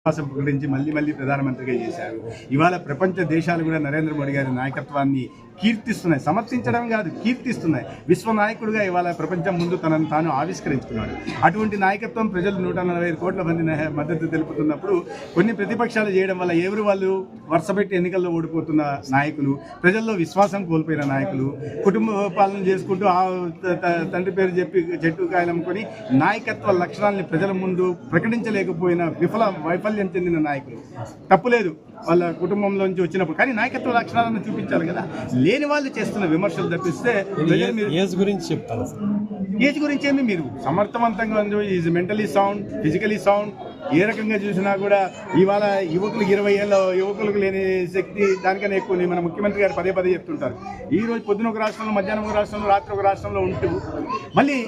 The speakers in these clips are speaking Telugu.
విశ్వాసం ప్రకటించి మళ్ళీ మళ్ళీ ప్రధానమంత్రిగా చేశారు. ఇవాళ ప్రపంచ దేశాలు కూడా నరేంద్ర మోడీ గారి నాయకత్వాన్ని కీర్తిస్తున్నాయి. సమర్థించడం కాదు కీర్తిస్తున్నాయి. విశ్వ నాయకుడిగా ఇవాళ ప్రపంచం ముందు తనను తాను ఆవిష్కరించుకున్నాడు. అటువంటి నాయకత్వం ప్రజలు నూట నలభై కోట్ల మంది మద్దతు తెలుపుతున్నప్పుడు కొన్ని ప్రతిపక్షాలు చేయడం వల్ల ఎవరు వాళ్ళు వరుసపెట్టి ఎన్నికల్లో ఓడిపోతున్న నాయకులు ప్రజల్లో విశ్వాసం కోల్పోయిన నాయకులు కుటుంబ పాలన చేసుకుంటూ ఆ తండ్రి పేరు చెప్పి చెట్టు కాయలమ్ముకొని నాయకత్వ లక్షణాలని ప్రజల ముందు ప్రకటించలేకపోయిన విఫల వైఫల్యం చెందిన నాయకులు. తప్పులేదు వాళ్ళ కుటుంబంలోంచి వచ్చినప్పుడు. కానీ నాయకత్వ లక్షణాలను చూపించాలి కదా. లేని వాళ్ళు చేస్తున్న విమర్శలు తప్పిస్తే ఏజ్ గురించి చెప్తాను సార్ ఏజ్ గురించి ఏమి మీరు సమర్థవంతంగా is mentally sound physically sound ఏ రకంగా చూసినా కూడా ఇవాళ యువకులకు ఇరవై ఏళ్ళ యువకులకు లేని శక్తి దానికన్నా ఎక్కువ మన ముఖ్యమంత్రి గారు పదే పదే చెప్తుంటారు. ఈ రోజు పొద్దున ఒక రాష్ట్రంలో మధ్యాహ్నం ఒక రాష్ట్రంలో రాత్రి ఒక రాష్ట్రంలో ఉంటూ మళ్ళీ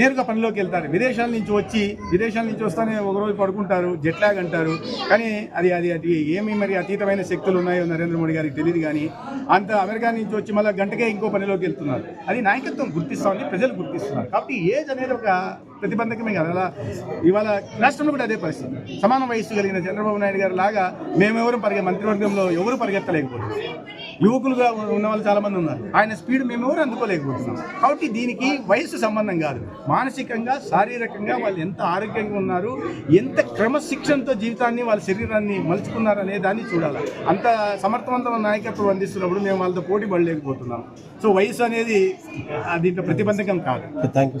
నేరుగా పనిలోకి వెళ్తారు. విదేశాల నుంచి వచ్చి విదేశాల నుంచి వస్తానే ఒకరోజు పడుకుంటారు జెట్లాగ్ అంటారు. కానీ అది అది అది ఏమి మరి అతీతమైన శక్తులు ఉన్నాయో నరేంద్ర మోడీ గారికి తెలియదు కానీ అంత అమెరికా నుంచి వచ్చి మళ్ళీ గంటకే ఇంకో పనిలోకి వెళ్తున్నారు. అది నాయకత్వం గుర్తిస్తామని ప్రజలు గుర్తిస్తున్నారు. కాబట్టి ఏజ్ అనేది ఒక ప్రతిబంధకమే కాదు అలా ఇవాళ రాష్ట్రంలో కూడా అదే పరిస్థితి. సమాన వయస్సు కలిగిన చంద్రబాబు నాయుడు గారు లాగా మేమెవరు పరిగె మంత్రివర్గంలో ఎవరు పరిగెత్తలేకపోతున్నారు యువకులుగా ఉన్న వాళ్ళు చాలామంది ఉన్నారు. ఆయన స్పీడ్ మేము ఎవరు అందుకోలేకపోతున్నాం. కాబట్టి దీనికి వయసు సంబంధం కాదు. మానసికంగా శారీరకంగా వాళ్ళు ఎంత ఆరోగ్యంగా ఉన్నారు ఎంత క్రమశిక్షణతో జీవితాన్ని వాళ్ళ శరీరాన్ని మలుచుకున్నారు అనే దాన్ని చూడాలి. అంత సమర్థవంతమైన నాయకత్వం అందిస్తున్నప్పుడు మేము వాళ్ళతో పోటీ పడలేకపోతున్నాం. సో వయసు అనేది దీంట్లో ప్రతిబంధకం కాదు. Thank you sir.